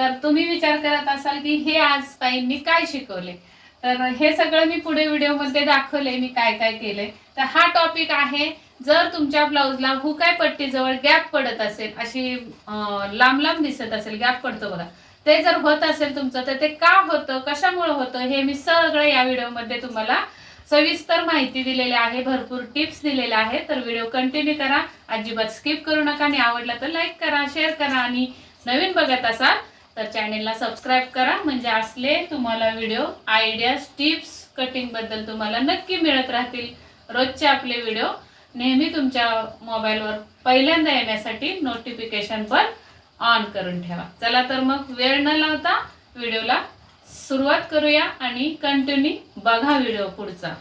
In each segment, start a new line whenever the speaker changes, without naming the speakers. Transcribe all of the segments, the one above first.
तर तुम्ही विचार करत असाल की हे आज ताईंनी काय शिकवले? तर हे सगळं मी पुढे व्हिडिओमध्ये दाखवले मी काय काय केलंय तर हा टॉपिक आहे जर तुमच्या ब्लाऊजला हुकाय पट्टीजवळ गॅप पडत असेल अशी लांब लांब दिसत असेल गॅप पडतो बघा. ते जर होत असेल तुमचं तर ते का होतं कशामुळे होतं हे मी सगळं या व्हिडिओमध्ये तुम्हाला सविस्तर माहिती दिलेली आहे भरपूर टिप्स दिलेल्या आहेत. तर व्हिडिओ कंटिन्यू करा अजिबात स्किप करू नका. आणि आवडला तर लाईक करा शेअर करा. आणि नवीन बघत असाल तर चॅनेलला सबस्क्राईब करा. म्हणजे असले तुम्हाला व्हिडिओ आयडियाज टिप्स कटिंगबद्दल तुम्हाला नक्की मिळत राहतील रोजचे आपले व्हिडिओ नेहमी तुमच्या मोबाईलवर पहिल्यांदा येण्यासाठी नोटिफिकेशन पण ऑन करून ठेवा. चला तर मग वेळ न लावता व्हिडिओला सुरुवात करूया आणि कंटिन्यू बघा व्हिडिओ पुढचा.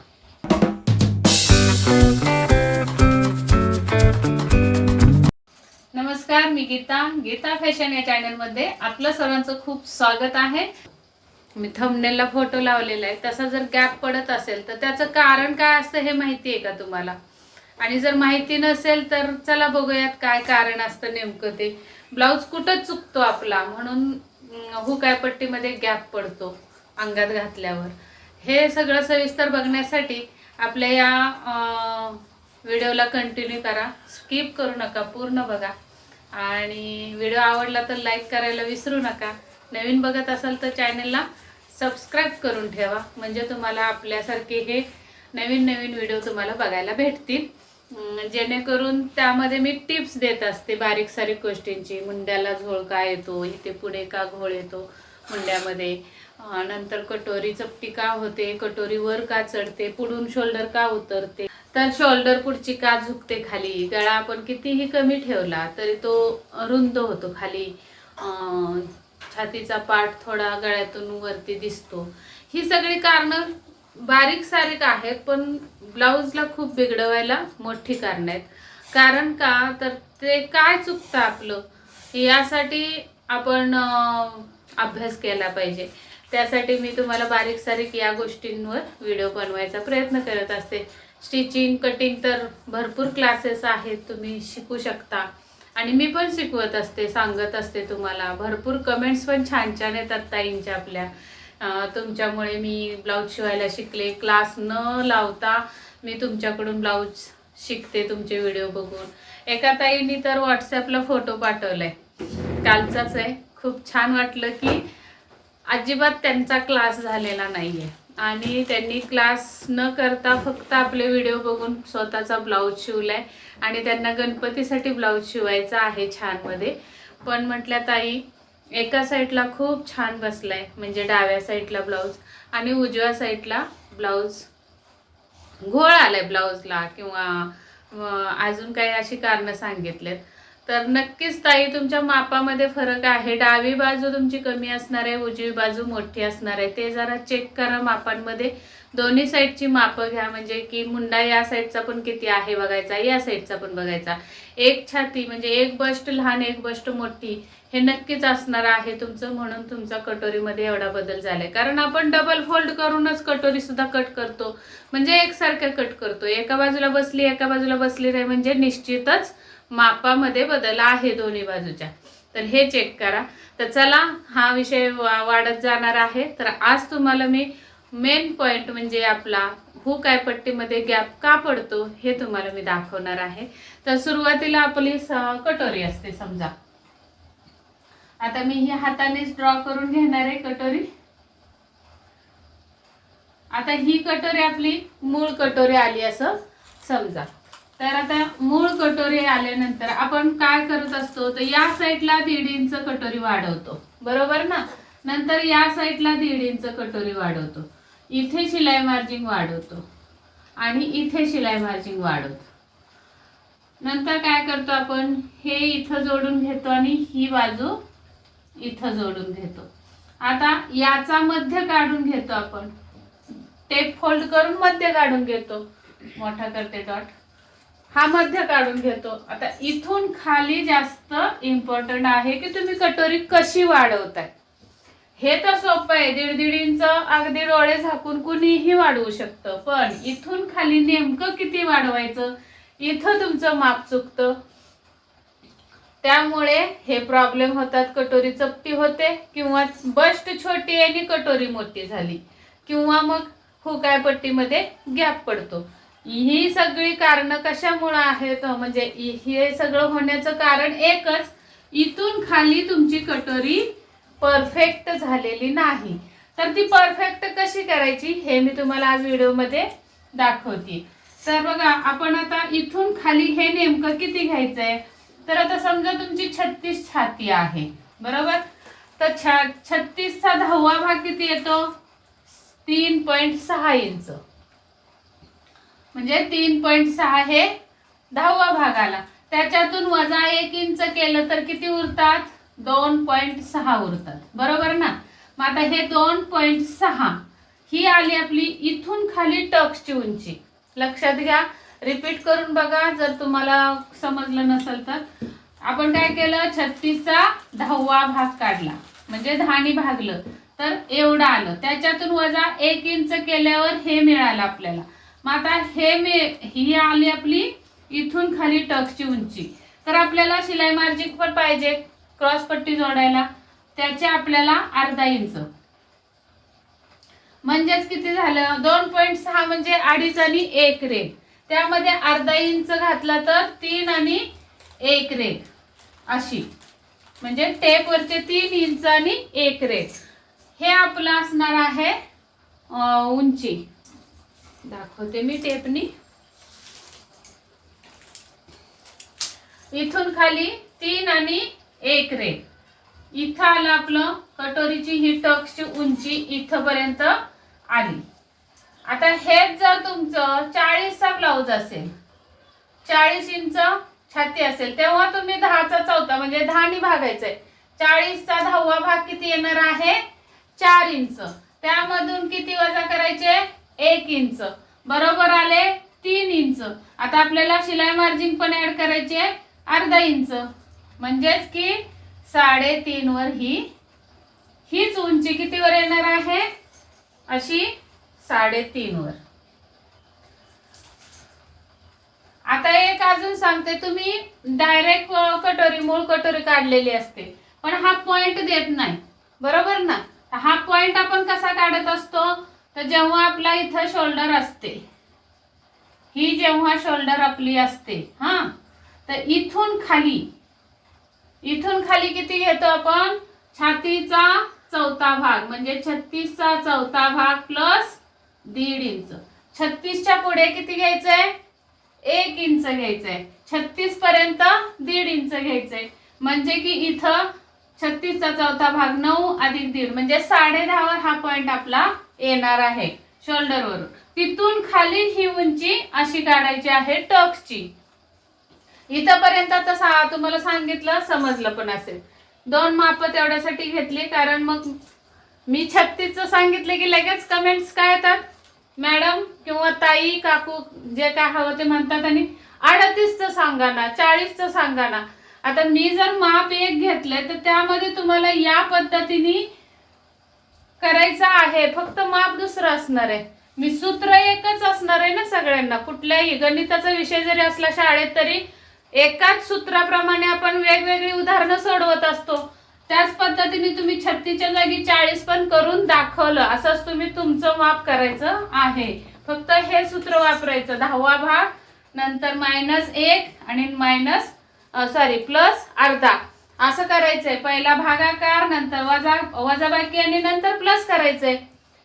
मी गीता गीता फॅशन या चॅनलमध्ये आपलं सर्वांचं खूप स्वागत आहे. मी थंबनेलला फोटो लावलेला आहे. तसा जर गॅप पडत असेल तर त्याचं कारण काय असतं हे माहिती आहे का तुम्हाला? आणि जर माहिती नसेल तर चला बघूयात काय कारण असतं नेमकं ते. ब्लाऊज कुठं चुकतो आपला? म्हणून हुकायपट्टीमध्ये गॅप पडतो अंगात घातल्यावर. हे सगळं सविस्तर बघण्यासाठी आपल्या या व्हिडिओला कंटिन्यू करा. स्किप करू नका. पूर्ण बघा. आणि व्हिडिओ आवडला तर लाईक करायला विसरू नका. नवीन बघत असाल तर चॅनलला सबस्क्राईब करून ठेवा. म्हणजे तुम्हाला आपल्यासारखे हे नवीन नवीन व्हिडिओ तुम्हाला बघायला भेटतील. जेणेकरून त्यामध्ये मी टिप्स देत असते बारीक सारीक गोष्टींची. मुंड्याला झोळ का येतो? इथे पुढे का घोळ येतो? मुंड्यामध्ये. नंतर कटोरी चपटी का होते? कटोरी वर का चढते? पुढून शोल्डर का उतरते? तर शोल्डर पुढची का झुकते खाली? गळा आपण कितीही कमी ठेवला तरी तो रुंद होतो खाली. छातीचा पाठ थोडा गळ्यातून वरती दिसतो. ही सगळी कारणं बारीक सारीक आहेत पण ब्लाऊजला खूप बिघडवायला मोठी कारणं आहेत. कारण का? तर ते काय चुकतं आपलं? यासाठी आपण अभ्यास केला पाहिजे. त्यासाठी मी तुम्हाला बारीक सारीक या गोष्टींवर व्हिडिओ बनवायचा प्रयत्न करत असते. स्टिचिंग कटिंग तर भरपूर क्लासेस आहेत तुम्ही शिकू शकता. आणि मी पण शिकवत असते सांगत असते तुम्हाला. भरपूर कमेंट्स पण छान छान येतात ताईंच्या आपल्या. तुमच्यामुळे मी ब्लाऊज शिवायला शिकले. क्लास न लावता मी तुमच्याकडून ब्लाऊज शिकते तुमचे व्हिडिओ बघून. एका ताईंनी तर व्हॉट्सॲपला फोटो पाठवलाय. कालचाच आहे. खूप छान वाटलं की अजिबात त्यांचा क्लास झालेला नाही आहे आणि त्यांनी क्लास न करता फक्त आपले व्हिडिओ बघून स्वतःचा ब्लाऊज शिवलाय. आणि त्यांना गणपतीसाठी ब्लाऊज शिवायचा आहे छानमध्ये. पण म्हटल्या ताई एका साईडला खूप छान बसलाय म्हणजे डाव्या साईडला ब्लाऊज आणि उजव्या साईडला ब्लाऊज घोळ आलाय ब्लाऊजला किंवा अजून काही अशी कारणं सांगितलेत. तर नक्कीच ताई तुमच्या मापामध्ये फरक आहे. डावी बाजू तुमची कमी असणार आहे उजवी बाजू मोठी असणार आहे. ते जरा चेक करा मापांमध्ये. दोन्ही साईडची मापं घ्या म्हणजे की मुंडा या साईडचा पण किती आहे बघायचा या साईडचा पण बघायचा. एक छाती म्हणजे एक बस्ट लहान एक बस्ट मोठी हे नक्कीच असणार आहे तुमचं. म्हणून तुमचा कटोरीमध्ये एवढा बदल झालाय. कारण आपण डबल फोल्ड करूनच कटोरी सुद्धा कट करतो. म्हणजे एकसारखं कट करतो. एका बाजूला बसली एका बाजूला बसली नाही म्हणजे निश्चितच मापामध्ये बदल आहे दोन्ही बाजूच्या. तर हे चेक करा. तर चला हा विषय वा- वाढत जाणार आहे. तर आज तुम्हाला मी मेन पॉइंट म्हणजे आपला हुक आय पट्टीमध्ये गॅप का पडतो हे तुम्हाला मी दाखवणार आहे. तर सुरुवातीला आपली कटोरी असते समजा. आता मी ही हातानेच ड्रॉ करून घेणार आहे कटोरी. आता ही कटोरी आपली मूळ कटोरी आली असं समजा. तर आता मूळ कटोरी आल्यानंतर आपण काय करत असतो? तर या साईडला दीड इंच कटोरी वाढवतो. बरोबर ना? नंतर या साईडला दीड इंच कटोरी वाढवतो. इथे शिलाई मार्जिंग वाढवतो. आणि इथे शिलाई मार्जिंग वाढवतो. नंतर काय करतो आपण? हे इथं जोडून घेतो आणि ही बाजू इथं जोडून घेतो. आता याचा मध्य काढून घेतो आपण. टेप फोल्ड करून मध्य काढून घेतो. मोठा करते डॉट. हा मध्य काढून घेतो. आता इथून खाली जास्त इम्पॉर्टंट आहे की तुम्ही कटोरी कशी वाढवताय? हे तर सोपं आहे. दीड दीड इंच अगदी डोळे झाकून कुणीही वाढवू शकतं. पण इथून खाली नेमकं किती वाढवायचं? इथं तुमचं माप चुकतं. त्यामुळे हे प्रॉब्लेम होतात. कटोरी चपटी होते किंवा बस्ट छोटी आणि कटोरी मोठी झाली. किंवा मग हुकाय पट्टीमध्ये गॅप पडतो. ही सगळी कारणं कशामुळं आहेत? म्हणजे हे सगळं होण्याचं कारण एकच इथून खाली तुमची कटोरी परफेक्ट झालेली नाही. तर ती परफेक्ट कशी करायची हे मी तुम्हाला आज व्हिडिओमध्ये दाखवते. तर बघा आपण आता इथून खाली हे नेमकं किती घ्यायचंय? तर आता समजा तुमची छत्तीस छाती आहे बरोबर? तर छा छत्तीसचा दहावा भाग किती येतो? तीन पॉईंट सहा इंच. म्हणजे तीन पॉईंट सहा हे दहावा भाग आला त्याच्यातून वजा एक इंच केलं तर किती उरतात? दोन पॉईंट सहा उरतात. बरोबर ना? मग आता हे दोन पॉईंट सहा ही आली आपली इथून खाली टक्सची उंची. लक्षात घ्या. रिपीट करून बघा जर तुम्हाला समजलं नसेल तर. आपण काय केलं? छत्तीसचा दहावा भाग काढला. म्हणजे दहानी भागलं. तर एवढं आलं. त्याच्यातून वजा एक इंच केल्यावर हे मिळालं आपल्याला. मग आता हे मी ही आली आपली इथून खाली टक्सची उंची. तर आपल्याला शिलाई मार्जिन पण पाहिजे क्रॉस पट्टी जोडायला. त्याचे आपल्याला अर्धा इंच. म्हणजेच किती झालं? दोन पॉईंट सहा म्हणजे अडीच आणि एक रेग त्यामध्ये अर्धा इंच घातला तर तीन आणि एक रेग अशी. म्हणजे टेपवरचे तीन इंच आणि एक रेग हे आपलं असणार आहे उंची. दाखवते मी टेपनी. इथून खाली तीन आणि एक रे. इथं आलं आपलं कटोरीची ही टक्सची उंची इथपर्यंत आली. आता हेच जर तुमचं चाळीसचा ब्लाऊज असेल चाळीस इंच छाती असेल तेव्हा तुम्ही दहाचा चौथा म्हणजे दहानी भागायचंय. चाळीसचा दहावा भाग किती येणार आहे? चार इंच. त्यामधून किती वजा करायचे? एक इंच. बरोबर आले तीन इंच. आता आपल्याला शिलाई मार्जिन पण ऍड करायचे अर्धा इंच. म्हणजेच की साडेतीन वर ही हीच उंची कितीवर येणार आहे? अशी साडेतीन वर. आता एक अजून सांगते तुम्ही डायरेक्ट कटोरी मूळ कटोरी काढलेली असते. पण हा पॉइंट देत नाही. बरोबर ना? हा पॉइंट आपण कसा काढत असतो? तर जेव्हा आपला इथं शोल्डर असते ही जेव्हा शोल्डर आपली असते हा तर इथून खाली इथून खाली किती घेतो आपण? छातीचा चौथा भाग म्हणजे छत्तीसचा चौथा भाग प्लस दीड इंच. छत्तीसच्या पुढे किती घ्यायचंय? एक इंच घ्यायचंय. छत्तीस पर्यंत दीड इंच घ्यायचंय. म्हणजे की इथं छत्तीसचा चौथा भाग नऊ अधिक दीड म्हणजे साडे दहावर हा पॉइंट आपला येणार आहे शोल्डरवरून. तिथून खाली ही उंची अशी काढायची आहे टक्सची. इथंपर्यंत आता सा तुम्हाला सांगितलं समजलं पण असेल. दोन माप तेवढ्यासाठी घेतली कारण मग मी छत्तीसचं सांगितलं की लगेच कमेंट्स काय येतात? मॅडम किंवा ताई काकू जे काय हवं ते म्हणतात आणि अडतीसचं सांगा ना चाळीसचं सांगा ना. आता मी जर माप एक घेतलंय तर त्यामध्ये तुम्हाला या पद्धतीने करायचं आहे. फक्त माप दुसरं असणार आहे. मी सूत्र एकच असणार आहे ना सगळ्यांना. कुठल्याही गणिताचा विषय जरी असला शाळेत तरी एकाच सूत्राप्रमाणे आपण वेगवेगळी उदाहरणं सोडवत असतो. त्याच पद्धतीने तुम्ही छत्तीच्या जागी चाळीस पण करून दाखवलं. असंच तुम्ही तुमचं माप करायचं आहे. फक्त हे सूत्र वापरायचं. दहावा भाग नंतर मायनस एक आणि मायनस सॉरी प्लस अर्धा. असं करायचंय. पहिला भागाकार नंतर वजा वजाबाकी आणि नंतर प्लस करायचंय.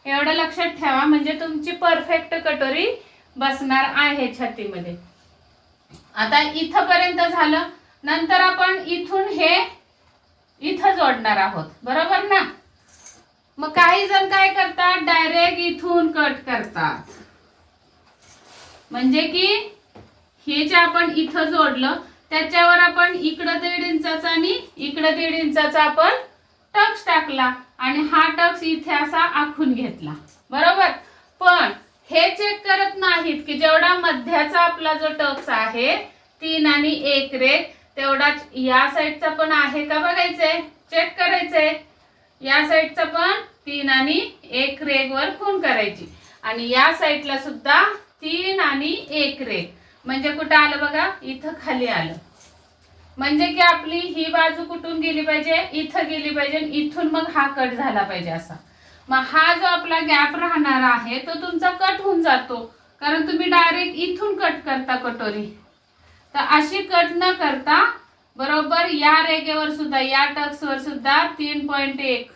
एवढं लक्षात ठेवा म्हणजे तुमची परफेक्ट कटोरी बसणार आहे छातीमध्ये. आता इथपर्यंत झालं. नंतर आपण इथून हे इथं जोडणार आहोत. बरोबर ना? मग काही जण काय करतात? डायरेक्ट इथून कट करतात. म्हणजे की हे जे आपण इथं जोडलं त्याच्यावर आपण इकडं दीड इंचाचा आणि इकडं दीड इंचाचा आपण टक्स टाकला. आणि हा टक्स इथे असा आखून घेतला. बरोबर? पण हे चेक करत नाहीत की जेवढा मध्याचा आपला जो टक्स आहे तीन आणि एक रेग तेवढाच या साईडचा पण आहे का बघायचंय? चेक करायचंय. या साईडचा पण तीन आणि एक रेग वर खून करायची. आणि या साईडला सुद्धा तीन आणि एक रेग म्हणजे कुठं आलं बघा? इथं खाली आलं. म्हणजे की आपली ही बाजू कुठून गेली पाहिजे? इथं गेली पाहिजे इथून मग हा कट झाला पाहिजे असा. मग हा जो आपला गॅप राहणार आहे तो तुमचा कट होऊन जातो. कारण तुम्ही डायरेक्ट इथून कट करता कटोरी. तर अशी कट न करता बरोबर या रेगेवर सुद्धा या टक्सवर सुद्धा तीन पॉईंट एक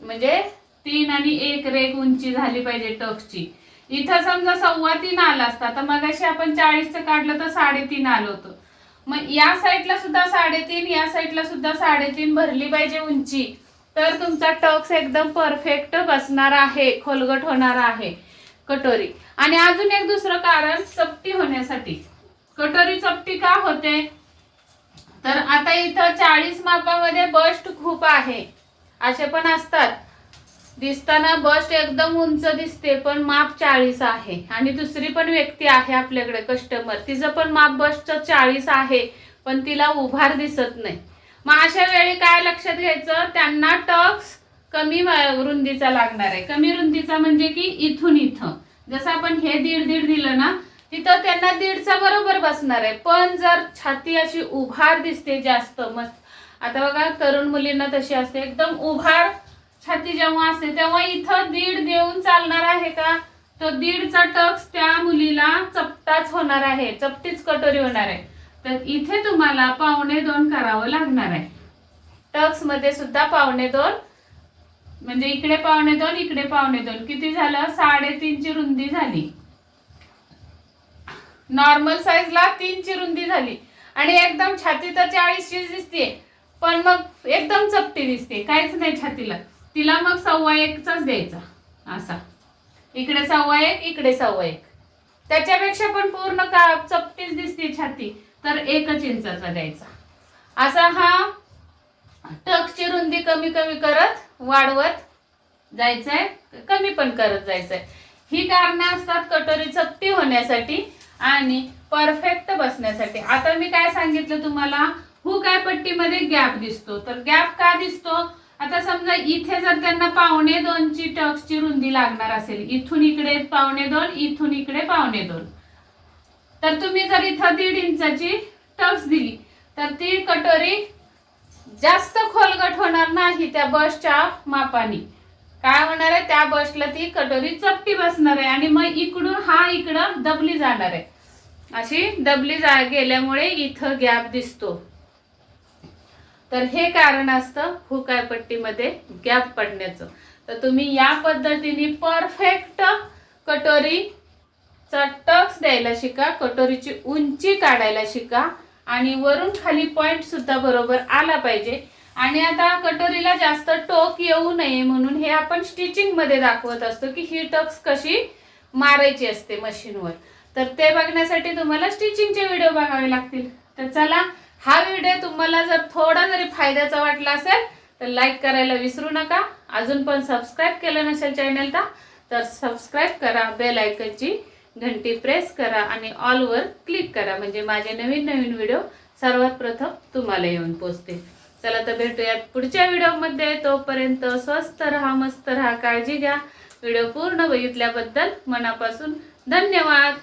म्हणजे तीन आणि एक रेग उंची झाली पाहिजे टक्सची. इथं समजा सव्वा तीन आला असता तर मग अशी आपण चाळीसचं काढलं तर साडेतीन आलं होतं. मग या साईडला सुद्धा साडेतीन या साईडला सुद्धा साडेतीन भरली पाहिजे उंची. तर तुमचा टक्स एकदम परफेक्ट बसणार आहे खोलगट होणार आहे कटोरी. आणि अजून एक दुसरं कारण चपटी होण्यासाठी. कटोरी चपटी का होते? तर आता इथं चाळीस मापामध्ये बस्ट खूप आहे. असे पण असतात. दिसताना बस्ट एकदम उंच दिसते पण माप चाळीस आहे. आणि दुसरी पण व्यक्ती आहे आपल्याकडे कस्टमर तिचं पण माप बस्टचं चाळीस आहे पण तिला उभार दिसत नाही. मग अशा वेळी काय लक्षात घ्यायचं? त्यांना टक्स कमी रुंदीचा लागणार आहे. कमी रुंदीचा म्हणजे की इथून इथं. जसं आपण हे दीड दीड दिलं ना तिथं त्यांना दीडचा बरोबर बसणार आहे. पण जर छाती अशी उभार दिसते जास्त मस्त. आता बघा तरुण मुलींना तशी असते. एकदम उभार छाती जेव्हा असते तेव्हा इथं दीड देऊन चालणार आहे का? तो दीडचा टक्स त्या मुलीला चपटाच होणार आहे चपटीच कटोरी होणार आहे. तर इथे तुम्हाला पावणे दोन करावं लागणार आहे. टक्समध्ये सुद्धा पावणे दोन म्हणजे इकडे पावणे दोन इकडे पावणे दोन. किती झालं? साडेतीनची रुंदी झाली. नॉर्मल साईजला तीनची रुंदी झाली. आणि एकदम छाती तर चाळीसची दिसते पण मग एकदम चपटी दिसते काहीच नाही छातीला. तिला मग सव्वा एकचाच द्यायचा असा. इकडे सव्वा एक इकडे सव्वा एक. त्याच्यापेक्षा पण पूर्ण का चपटीच दिसते छाती तर एकच इंचाचा द्यायचा. असा हा टकची रुंदी कमी कमी करत वाढवत जायचंय कमी पण करत जायचंय. ही कारणे असतात कटोरी चपटी होण्यासाठी आणि परफेक्ट बसण्यासाठी. आता मी काय सांगितलं तुम्हाला? हु काय पट्टीमध्ये गॅप दिसतो. तर गॅप का दिसतो? आता समजा इथे जर त्यांना पावणे दोनची टक्सची रुंदी लागणार असेल इथून इकडे पावणे दोन इथून इकडे पावणे दोन. तर तुम्ही जर इथं दीड इंचाची टक्स दिली तर ती कटोरी जास्त खोलगट होणार नाही त्या बसच्या मापाने. काय होणार आहे? त्या बसला ती कटोरी चपटी बसणार आहे आणि मग इकडून हा इकडं दबली जाणार आहे. अशी दबली जा गेल्यामुळे इथं गॅप दिसतो. तर हे कारण असतं हुकाय पट्टीमध्ये गॅप पडण्याचं. तर तुम्ही या पद्धतीने परफेक्ट कटोरी टक्स द्यायला शिका कटोरीची उंची काढायला शिका आणि वरून खाली पॉइंट सुद्धा बरोबर आला पाहिजे. आणि आता कटोरीला जास्त टोक येऊ नये म्हणून हे आपण स्टिचिंगमध्ये दाखवत असतो की ही टक्स कशी मारायची असते मशीनवर तर ते बघण्यासाठी तुम्हाला स्टिचिंगचे व्हिडिओ बघावे लागतील. तर चला हा व्हिडिओ तुम्हाला जर थोडा जरी फायद्याचा वाटला असेल तर लाईक करायला विसरू नका. अजून पण सबस्क्राईब केलं नसेल चॅनलला तर सबस्क्राईब करा बेल आयकनची घंटी प्रेस करा आणि ऑलवर क्लिक करा. म्हणजे माझे नवीन नवीन व्हिडिओ सर्वात प्रथम तुम्हाला येऊन पोचते चला तर भेटूयात पुढच्या व्हिडिओमध्ये तोपर्यंत स्वस्त राहा मस्त राहा काळजी घ्या. व्हिडिओ पूर्ण बघितल्याबद्दल मनापासून धन्यवाद.